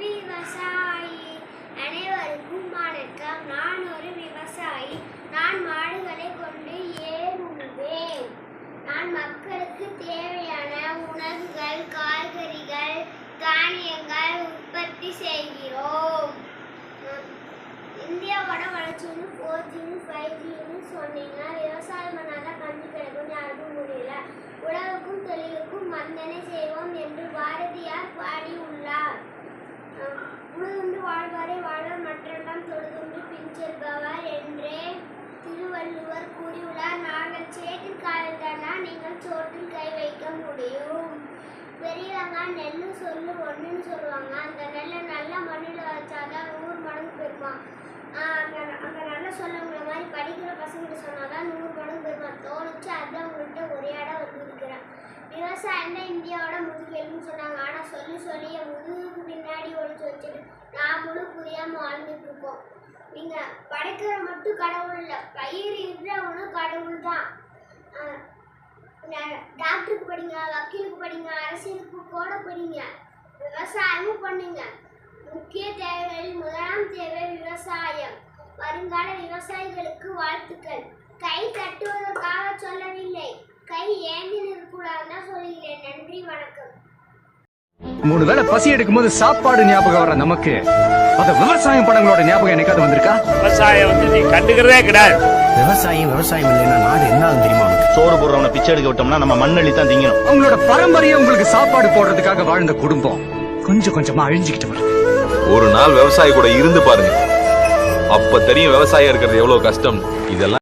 விவசாயி அனைவருக்கும் வணக்கம். நான் ஒரு விவசாயி. நான் மாடுகளை கொண்டு ஏர் உழுவேன் நான் மக்களுக்கு தேவையான உணவுகள் காய்கறிகள் தானியங்கள் உற்பத்தி செய்கிறோம். இந்தியாவோட வளர்ச்சின்னு ஃபோர் ஜின்னு ஃபைவ் ஜின்னு சொன்னீங்க. நெல் சொல்லு ஒன்றுன்னு சொல்லுவாங்க. அந்த நெல்லை நல்லா மண்ணில் வச்சாதான் நூறு மடங்கு பெருமா அங்கே அங்கே நல்லா சொல்லவங்கள மாதிரி படிக்கிற பசங்கிட்ட சொன்னாதான் நூறு மடங்கு பெருமா தோணுச்சு அதான் உங்கள்கிட்ட ஒரே இடம் வந்திருக்கிறேன். விவசாயம் தான் இந்தியாவோட முதுகெலும்புன்னு சொன்னாங்க. ஆனால் சொல்லி சொல்லி என் முதுகுக்கு பின்னாடி ஒழிச்சு வச்சுட்டு நாமளும் புரியாமல் வாழ்ந்துட்டு இருக்கோம் நீங்கள் படைக்கிற மட்டும் கடவுள் இல்லை பயிர் இருக்கிறவனும் கடவுள் தான். டாக்டருக்கு படிங்க வக்கீலுக்கு படிங்க அரசியலுக்கு விவசாயமும் பண்ணுங்க. முக்கிய தேவைகளில் முதலாம் தேவை விவசாயம். வருங்கால விவசாயிகளுக்கு வாழ்த்துக்கள். கை தட்டுவதற்காக சொல்லவில்லை. கை ஏந்தி நிற்கக்கூடாதுன்னு சொல்லுகிறேன். நன்றி வணக்கம். மூணு வேளை பசி எடுக்கும் போது சாப்பாடு ஞாபகம் வர நமக்கு. அத விவசாயம் படங்களோட ஞாபகம் என்னைக்காவது வந்திருக்கா? விவசாயம் வந்து நீ கண்டுக்கிறதே கிடையாது. விவசாயம் விவசாயம் இல்லைன்னா நாடு என்ன ஆகும் தெரியுமா? சோறு போடுறவனை பிச்சை எடுக்க விட்டோம்னா நம்ம மண்ணள்ளி தான் திங்கணும். அவங்களோட பரம்பரையை உங்களுக்கு சாப்பாடு போடுறதுக்காக வாழ்ந்த குடும்பம் கொஞ்சம் கொஞ்சமா அழிஞ்சுக்கிட்டு வருது ஒரு நாள் விவசாயி கூட இருந்து பாருங்க. அப்ப தெரியும் விவசாயம் இருக்கிறது எவ்வளவு கஷ்டம். இதெல்லாம்